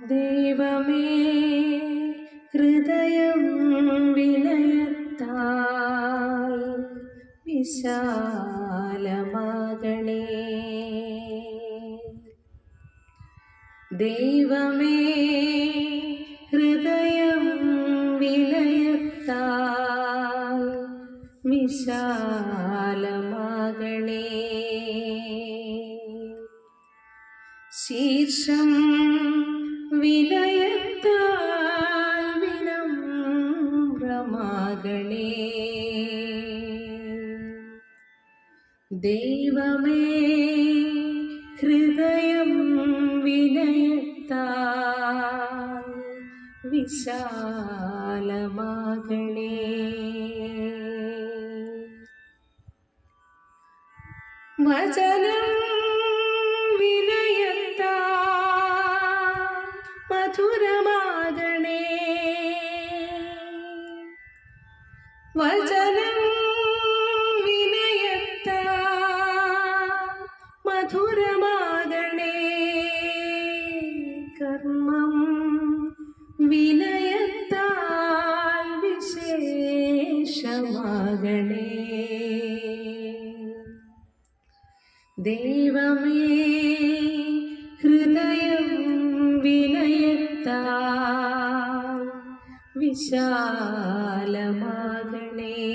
ദൈവമേ ഹൃദയം വിനയത്താൽ വിശാലമാകണേ ദൈവമേ ഹൃദയം വിനയത്താൽ വിശാലമാകണേ ശീർഷം വിനയത്താൽ വിനമ്രമാകണേ ദൈവമേ ഹൃദയം വിനയത്താൽ വിശാലമാകണേ. വചനം വിനയത്താ മധുരമാകണേ. വചനം വിനയത്ത മധുരമാകണേ. കർമ്മം വിനയത്താൽ വിശേഷമാകണേ. ദൈവമേ വിശാലമാകണേ.